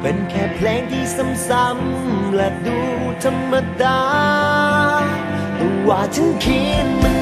เป็นแค่เพลงที่ซ้ำๆและดูธรรมดา แต่ว่าฉันเขียนมัน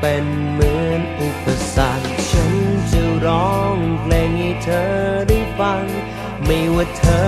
เป็นเหมือนอุปสรรค ฉันจะร้องเพลงให้เธอได้ฟัง ไม่ว่าเธอ